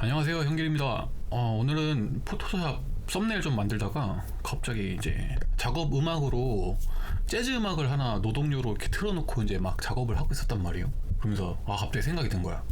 안녕하세요 형길입니다 어, 오늘은 포토샵 썸네일 좀 만들다가 갑자기 이제 작업 음악으로 재즈 음악을 하나 노동요로 이렇게 틀어놓고 이제 막 작업을 하고 있었단 말이에요 그러면서 아 갑자기 생각이 든 거야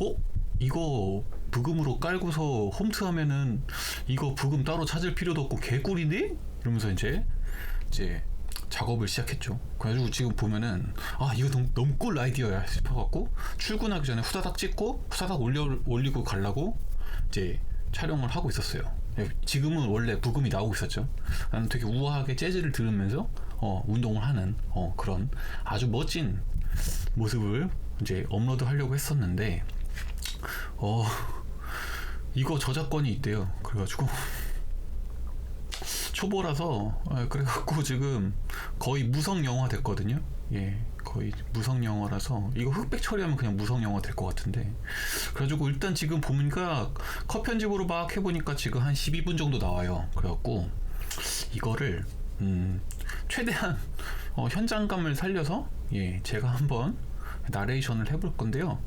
어? 이거 부금으로 깔고서 홈트 하면은 이거 부금 따로 찾을 필요도 없고 개꿀이네? 이러면서 이제 이제 작업을 시작했죠. 그래가지고 지금 보면은 아 이거 너무, 너무 꿀 아이디어야 싶어갖고 출근하기 전에 후다닥 찍고 후다닥 올려 올리고 가려고 이제 촬영을 하고 있었어요. 지금은 원래 부금이 나오고 있었죠. 나는 되게 우아하게 재즈를 들으면서 어, 운동을 하는 어, 그런 아주 멋진 모습을 이제 업로드 하려고 했었는데 어 이거 저작권이 있대요. 그래가지고 초보라서 아, 그래갖고 지금 거의 무성 영화 됐거든요. 예, 거의 무성 영화라서 이거 흑백 처리하면 그냥 무성 영화 될 것 같은데 그래가지고 일단 지금 보니까 컷 편집으로 막 해보니까 지금 한 12분 정도 나와요. 그래갖고 이거를 음, 최대한 어, 현장감을 살려서 예, 제가 한번 나레이션을 해볼 건데요.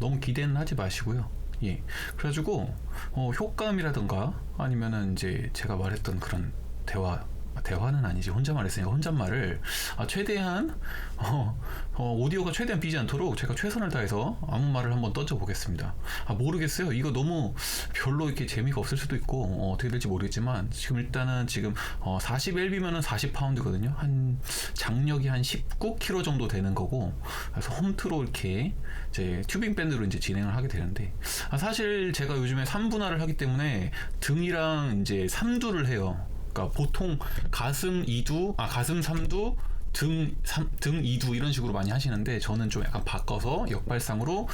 너무 기대는 하지 마시고요. 예. 그래가지고 어, 효과음이라든가 아니면은 이제 제가 말했던 그런 대화 대화는 아니지 혼잣말 했으니까 혼잣말을 아, 최대한 어, 어, 오디오가 최대한 비지 않도록 제가 최선을 다해서 아무 말을 한번 던져 보겠습니다. 아 모르겠어요. 이거 너무 별로 이렇게 재미가 없을 수도 있고 어, 떻게 될지 모르겠지만 지금 일단은 지금 어, 40LB면은 40파운드거든요. 한 장력이 한 19kg 정도 되는 거고 그래서 홈트로 이렇게 이제 튜빙 밴드로 이제 진행을 하게 되는데 아, 사실 제가 요즘에 3분할을 하기 때문에 등이랑 이제 3두를 해요. 그러니까 보통 가슴 2두, 아 가슴 3두, 등, 3, 등 2두 이런 식으로 많이 하시는데 저는 좀 약간 바꿔서 역발상으로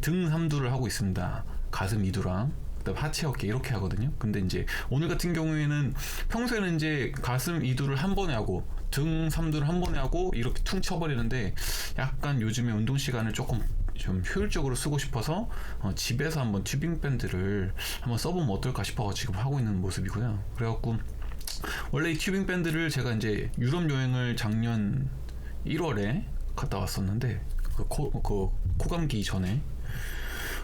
등 3두를 하고 있습니다. 가슴 2두랑 그다음 하체 어깨 이렇게 하거든요. 근데 이제 오늘 같은 경우에는 평소에는 이제 가슴 2두를 한 번에 하고 등 3두를 한 번에 하고 이렇게 퉁 쳐버리는데 약간 요즘에 운동 시간을 조금 좀 효율적으로 쓰고 싶어서 어, 집에서 한번 튜빙 밴드를 한번 써보면 어떨까 싶어서 지금 하고 있는 모습이고요. 그래갖고 원래 이 튜빙 밴드를 제가 이제 유럽 여행을 작년 1월에 갔다 왔었는데 그, 코, 그 코감기 전에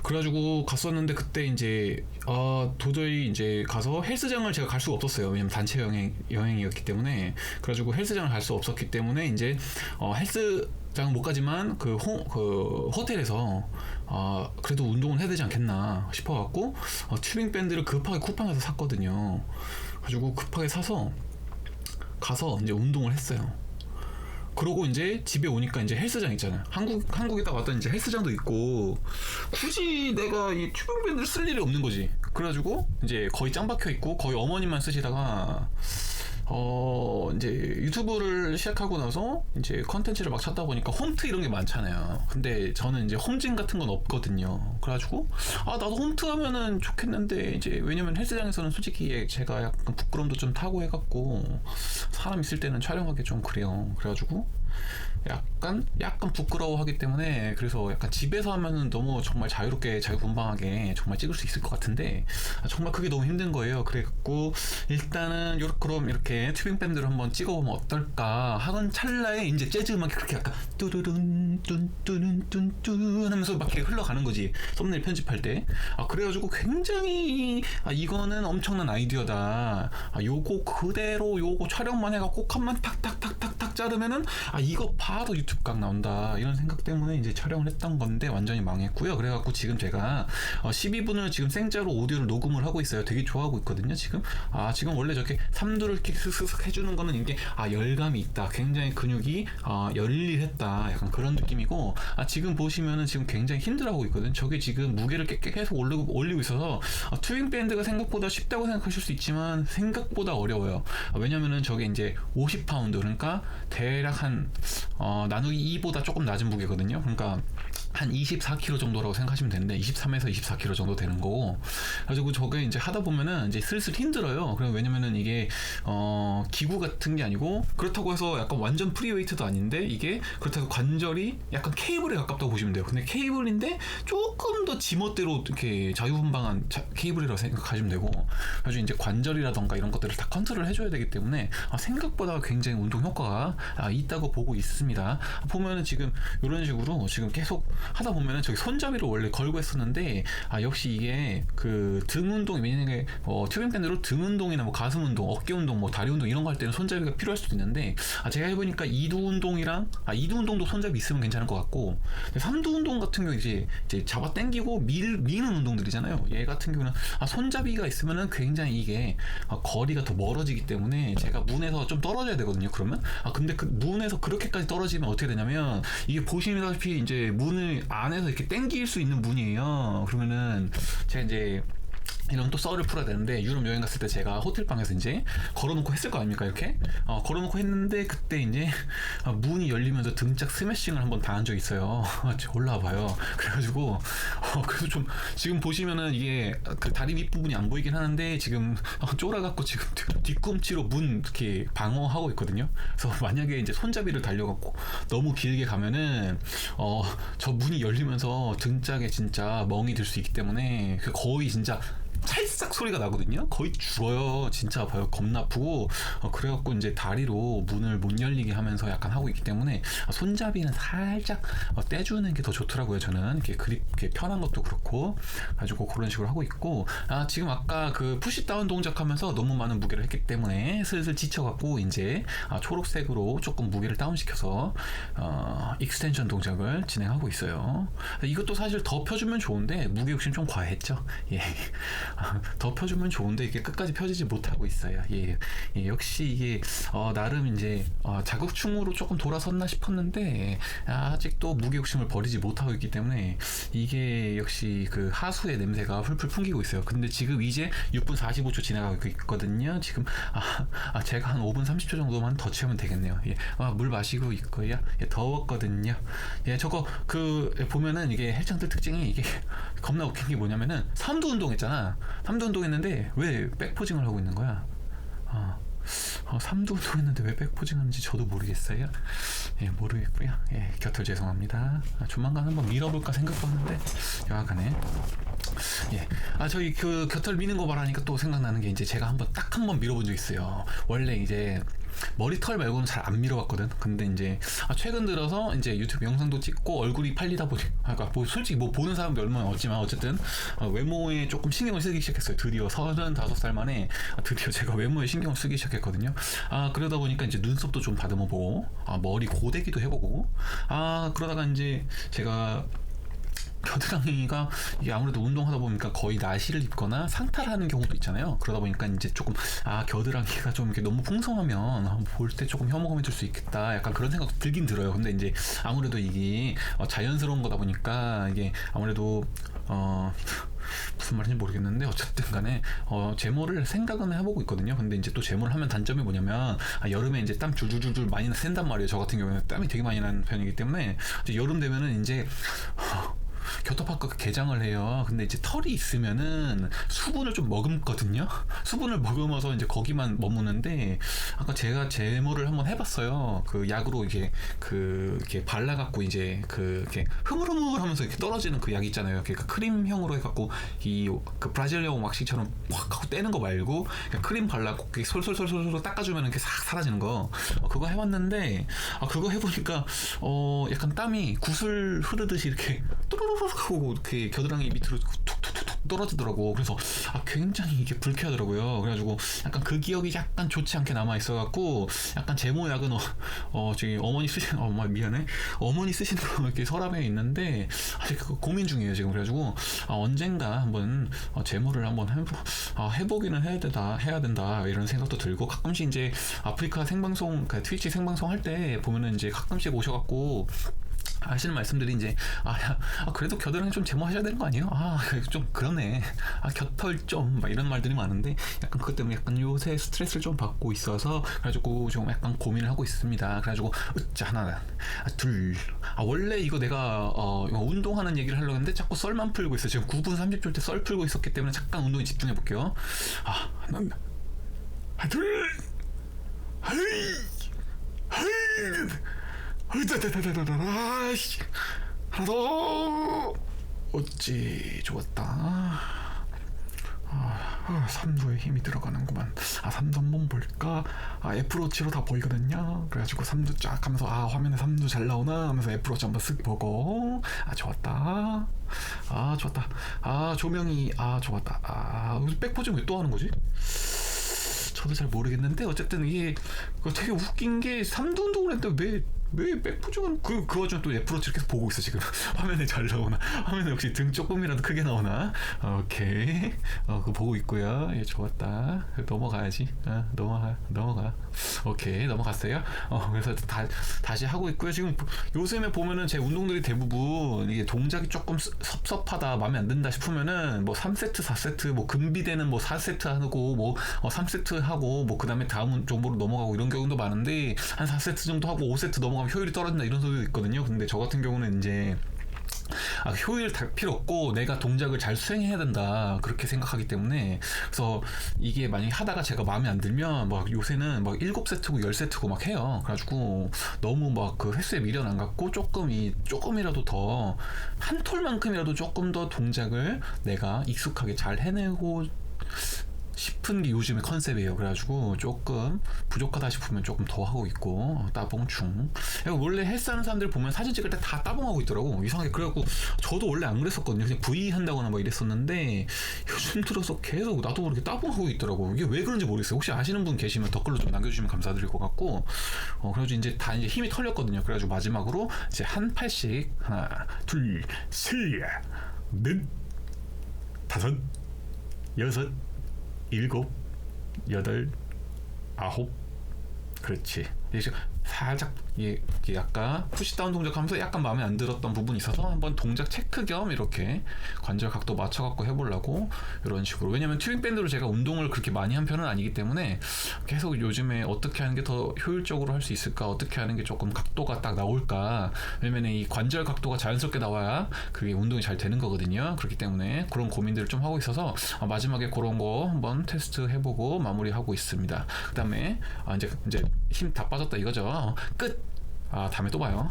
그래가지고 갔었는데 그때 이제 아 도저히 이제 가서 헬스장을 제가 갈 수가 없었어요. 왜냐면 단체 여행 여행이었기 때문에 그래가지고 헬스장을 갈 수 없었기 때문에 이제 어, 헬스 장은 못 가지만 그, 호, 그 호텔에서 아 그래도 운동을 해야 되지 않겠나 싶어갖고 어, 튜빙 밴드를 급하게 쿠팡에서 샀거든요. 가지고 급하게 사서 가서 이제 운동을 했어요. 그러고 이제 집에 오니까 이제 헬스장 있잖아요. 한국 한국에 딱 왔더니 이제 헬스장도 있고 굳이 내가 이 튜빙 밴드를 쓸 일이 없는 거지. 그래가지고 이제 거의 짱 박혀 있고 거의 어머니만 쓰시다가 어 이제 유튜브를 시작하고 나서 이제 컨텐츠를 막 찾다 보니까 홈트 이런 게 많잖아요. 근데 저는 이제 홈진 같은 건 없거든요. 그래가지고 아 나도 홈트 하면은 좋겠는데 이제 왜냐면 헬스장에서는 솔직히 제가 약간 부끄럼도 좀 타고 해갖고 사람 있을 때는 촬영하기 좀 그래요. 그래가지고 약간 약간 부끄러워하기 때문에 그래서 약간 집에서 하면은 너무 정말 자유롭게 자유분방하게 정말 찍을 수 있을 것 같은데 아, 정말 그게 너무 힘든 거예요. 그래갖고 일단은 요렇게 그럼 이렇게 튜빙 밴드를 한번 찍어보면 어떨까 하던 찰나에 이제 재즈 음악이 그렇게 약간 뚜루룬 뚠뚜룬 뚠뚜 하면서 막 이렇게 흘러가는 거지 썸네일 편집할 때. 아 그래가지고 굉장히 아 이거는 엄청난 아이디어다. 아 요거 그대로 요거 촬영만 해갖고 컷만 탁탁탁탁탁 자르면은 아 이거 바로 유튜브 각 나온다 이런 생각 때문에 이제 촬영을 했던 건데 완전히 망했고요. 그래갖고 지금 제가 어 12분을 지금 생자로 오디오를 녹음을 하고 있어요. 되게 좋아하고 있거든요. 지금 아 지금 원래 저렇게 삼두를 이렇게 슥슥 해주는 거는 이게 아 열감이 있다. 굉장히 근육이 아 열일했다. 약간 그런 느낌이고 아 지금 보시면은 지금 굉장히 힘들어하고 있거든. 저게 지금 무게를 계속 올리고 올리고 있어서 아, 투윙 밴드가 생각보다 쉽다고 생각하실 수 있지만 생각보다 어려워요. 아, 왜냐면은 저게 이제 50파운드 그러니까 대략 한 어, 나누기 2보다 조금 낮은 무게거든요. 그러니까 한 24kg 정도라고 생각하시면 되는데 23에서 24kg 정도 되는 거고 가지고 저게 이제 하다 보면은 이제 슬슬 힘들어요. 그럼 왜냐면은 이게 어 기구 같은 게 아니고 그렇다고 해서 약간 완전 프리웨이트도 아닌데 이게 그렇다고 관절이 약간 케이블에 가깝다고 보시면 돼요. 근데 케이블인데 조금 더 지멋대로 이렇게 자유분방한 자, 케이블이라고 생각하시면 되고 아주 이제 관절이라던가 이런 것들을 다 컨트롤 해줘야 되기 때문에 아, 생각보다 굉장히 운동 효과가 아, 있다고 보고 있습니다. 보면은 지금 이런 식으로 지금 계속 하다 보면은 저기 손잡이를 원래 걸고 했었는데 아 역시 이게 그 등 운동 왜냐면 어 튜빙 밴드로 등 운동이나 뭐 가슴 운동, 어깨 운동, 뭐 다리 운동 이런 거 할 때는 손잡이가 필요할 수도 있는데 아 제가 해보니까 이두 운동이랑 아 이두 운동도 손잡이 있으면 괜찮을 것 같고 삼두 운동 같은 경우 이제 이제 잡아 당기고 밀 미는 운동들이잖아요. 얘 같은 경우는 아 손잡이가 있으면은 굉장히 이게 아, 거리가 더 멀어지기 때문에 제가 문에서 좀 떨어져야 되거든요. 그러면 아 근데 그 문에서 그렇게까지 떨어지면 어떻게 되냐면 이게 보시다시피 이제 문을 안에서 이렇게 당길 수 있는 문이에요. 그러면은 제가 이제 이런 또 썰을 풀어야 되는데 유럽 여행 갔을 때 제가 호텔 방에서 이제 걸어놓고 했을 거 아닙니까 이렇게? 어, 걸어놓고 했는데 그때 이제 아, 문이 열리면서 등짝 스매싱을 한번 당한 적이 있어요. 올라와 봐요. 그래가지고 어, 그래서 좀 지금 보시면은 이게 그 다리 밑부분이 안 보이긴 하는데 지금 어, 쫄아갖고 지금 뒤- 뒤꿈치로 문 이렇게 방어하고 있거든요. 그래서 만약에 이제 손잡이를 달려갖고 너무 길게 가면은 어 저 문이 열리면서 등짝에 진짜 멍이 들 수 있기 때문에 그 거의 진짜 찰싹 소리가 나거든요. 거의 죽어요. 진짜 아파요. 겁나 아프고 어, 그래갖고 이제 다리로 문을 못 열리게 하면서 약간 하고 있기 때문에 아, 손잡이는 살짝 어, 떼주는 게 더 좋더라고요. 저는 이렇게 그립 이렇게 편한 것도 그렇고 가지고 그런 식으로 하고 있고 아 지금 아까 그 푸시 다운 동작하면서 너무 많은 무게를 했기 때문에 슬슬 지쳐갖고 이제 아, 초록색으로 조금 무게를 다운시켜서 어, 익스텐션 동작을 진행하고 있어요. 이것도 사실 더 펴주면 좋은데 무게 욕심 좀 과했죠. 예. 아, 더 펴주면 좋은데 이게 끝까지 펴지지 못하고 있어요. 예. 예, 역시 이게 어, 나름 이제 어, 자극충으로 조금 돌아섰나 싶었는데 아직도 무게 욕심을 버리지 못하고 있기 때문에 이게 역시 그 하수의 냄새가 풀풀 풍기고 있어요. 근데 지금 이제 6분 45초 지나가고 있거든요. 지금 아, 아, 제가 한 5분 30초 정도만 더 채우면 되겠네요. 예. 아, 물 마시고 있고요. 예, 더웠거든요. 예, 저거 그 보면은 이게 헬창들 특징이 이게 겁나 웃긴 게 뭐냐면은 삼두 운동 했잖아. 삼두 운동했는데 왜 백포징을 하고 있는 거야? 어. 어, 삼두 운동했는데 왜 백포징하는지 저도 모르겠어요. 예, 모르겠고요. 예, 곁을 죄송합니다. 아, 조만간 한번 밀어볼까 생각하는데 여하간에 예. 아, 저희 그 곁을 미는 거 말하니까 또 생각나는 게 이제 제가 한번 딱 한 번 밀어본 적 있어요. 원래 이제 머리털 말고는 잘 안 밀어봤거든. 근데 이제 아, 최근 들어서 이제 유튜브 영상도 찍고 얼굴이 팔리다 보니, 아, 그러니까 뭐 솔직히 뭐 보는 사람도 얼마나 없지만 어쨌든 어, 외모에 조금 신경을 쓰기 시작했어요. 드디어 35살 만에 아, 드디어 제가 외모에 신경을 쓰기 시작했거든요. 아 그러다 보니까 이제 눈썹도 좀 다듬어 보고, 아 머리 고데기도 해보고, 아 그러다가 이제 제가 겨드랑이가 아무래도 운동하다 보니까 거의 나시를 입거나 상탈하는 경우도 있잖아요. 그러다 보니까 이제 조금 아 겨드랑이가 좀 이렇게 너무 풍성하면 볼 때 조금 혐오감이 들수 있겠다. 약간 그런 생각 들긴 들어요. 근데 이제 아무래도 이게 어, 자연스러운 거다 보니까 이게 아무래도 어 무슨 말인지 모르겠는데 어쨌든 간에 어 제모를 생각은 해보고 있거든요. 근데 이제 또 제모를 하면 단점이 뭐냐면 아, 여름에 이제 땀 줄줄줄줄 많이 샌단 말이에요. 저 같은 경우에는 땀이 되게 많이 나는 편이기 때문에 여름 되면은 이제 겨터파크 개장을 해요. 근데 이제 털이 있으면은 수분을 좀 머금거든요. 수분을 머금어서 이제 거기만 머무는데 아까 제가 제모를 한번 해봤어요. 그 약으로 이게 그 이렇게 발라갖고 이제 그 이렇게 흐물흐물하면서 이렇게 떨어지는 그 약 있잖아요. 그러니까 크림형으로 해갖고 이 그 브라질리아 왁싱처럼 확 하고 떼는 거 말고 크림 발라갖고 이렇게 솔솔솔솔솔 닦아주면 이렇게 싹 사라지는 거 어, 그거 해봤는데 아 그거 해보니까 어 약간 땀이 구슬 흐르듯이 이렇게 또르르르 하고 이렇게 겨드랑이 밑으로 툭툭툭툭 떨어지더라고. 그래서 아 굉장히 이게 불쾌하더라고요. 그래가지고 약간 그 기억이 약간 좋지 않게 남아 있어갖고 약간 제모 약은 어, 어 저기 어머니 쓰시는 엄마 미안해 어머니 쓰시는 거 이렇게 서랍에 있는데 아직 그거 고민 중이에요 지금 그래가지고 아, 언젠가 한번 어, 제모를 한번 해보 아, 해보기는 해야 된다 해야 된다 이런 생각도 들고 가끔씩 이제 아프리카 생방송 그 트위치 생방송 할 때 보면은 이제 가끔씩 오셔갖고 하시는 말씀들이 이제 아, 야, 아, 그래도 겨드랑이 좀 제모하셔야 되는 거 아니에요? 아 좀 그러네. 아 곁털 좀 막 이런 말들이 많은데 약간 그것 때문에 약간 요새 스트레스를 좀 받고 있어서 그래가지고 좀 약간 고민을 하고 있습니다. 그래가지고 으짜 하나 아, 둘. 아 원래 이거 내가 어 운동하는 얘기를 하려고 했는데 자꾸 썰만 풀고 있어. 지금 9분 30초 때 썰 풀고 있었기 때문에 잠깐 운동에 집중해 볼게요. 아 하나 아, 둘 하이 하이 으다다다다다다 씨 하나 더 어찌 좋았다 아, 아, 3두에 힘이 들어가는구만. 아, 3두 한번 볼까? 아, 애플워치로 다 보이거든요. 그래가지고 3두 쫙 하면서 아, 화면에 3두 잘 나오나 하면서 애플워치 한번 쓱 보고 아, 좋았다. 아, 좋았다. 아, 조명이 아, 좋았다. 아, 백포즈 왜또 하는 거지? 저도 잘 모르겠는데 어쨌든 이게 되게 웃긴 게 3두 운동을 했는데 왜, 왜 백포즈는 그, 그 와중에 또 애플워치를 계속 보고 있어 지금? 화면에 잘 나오나? 화면에 역시 등 조금이라도 크게 나오나? 오케이. 어 그거 보고 있고요. 예 좋았다. 넘어가야지. 어, 넘어가 넘어가. 오케이 넘어갔어요. 어 그래서 다, 다시 하고 있고요. 지금 요즘에 보면은 제 운동들이 대부분 이게 동작이 조금 섭- 섭섭하다 마음에 안 든다 싶으면은 뭐 3세트 4세트 뭐 금비되는 뭐 4세트 하고 뭐 어, 3세트 하고 뭐 그 다음에 다음 종목으로 넘어가고 이런 경우도 많은데 한 4세트 정도 하고 5세트 넘어 가면 효율이 떨어진다 이런 소리도 있거든요. 근데 저 같은 경우는 이제 아, 효율 다 필요 없고 내가 동작을 잘 수행해야 된다 그렇게 생각하기 때문에 그래서 이게 만약에 하다가 제가 마음에 안 들면 막 요새는 막 7세트고 10세트고 막 해요. 그래가지고 너무 막 그 횟수에 미련 안 갖고 조금 이 조금이라도 더 한 톨만큼이라도 조금 더 동작을 내가 익숙하게 잘 해내고 싶은 게 요즘의 컨셉이에요. 그래가지고 조금 부족하다 싶으면 조금 더 하고 있고 어, 따봉충. 이거 원래 헬스하는 사람들 보면 사진 찍을 때 다 따봉하고 있더라고. 이상하게 그래갖고 저도 원래 안 그랬었거든요. 그냥 V 한다거나 뭐 이랬었는데 요즘 들어서 계속 나도 모르게 따봉하고 있더라고. 이게 왜 그런지 모르겠어요. 혹시 아시는 분 계시면 댓글로 좀 남겨주시면 감사드릴 것 같고. 어 그래가지고 이제 다 이제 힘이 털렸거든요. 그래가지고 마지막으로 이제 한 팔씩 하나, 둘, 셋, 넷, 다섯, 여섯. 일곱, 여덟, 아홉. 그렇지. 이제 살짝 이게 이게 약간 푸시다운 동작하면서 약간 마음에 안 들었던 부분이 있어서 한번 동작 체크 겸 이렇게 관절 각도 맞춰갖고 해보려고 이런 식으로. 왜냐면 튜닝 밴드로 제가 운동을 그렇게 많이 한 편은 아니기 때문에 계속 요즘에 어떻게 하는 게 더 효율적으로 할 수 있을까, 어떻게 하는 게 조금 각도가 딱 나올까. 왜냐면 이 관절 각도가 자연스럽게 나와야 그게 운동이 잘 되는 거거든요. 그렇기 때문에 그런 고민들을 좀 하고 있어서 아, 마지막에 그런 거 한번 테스트 해보고 마무리하고 있습니다. 그 다음에 아, 이제 이제 힘다 빠졌다 이거죠. 끝. 아 다음에 또 봐요.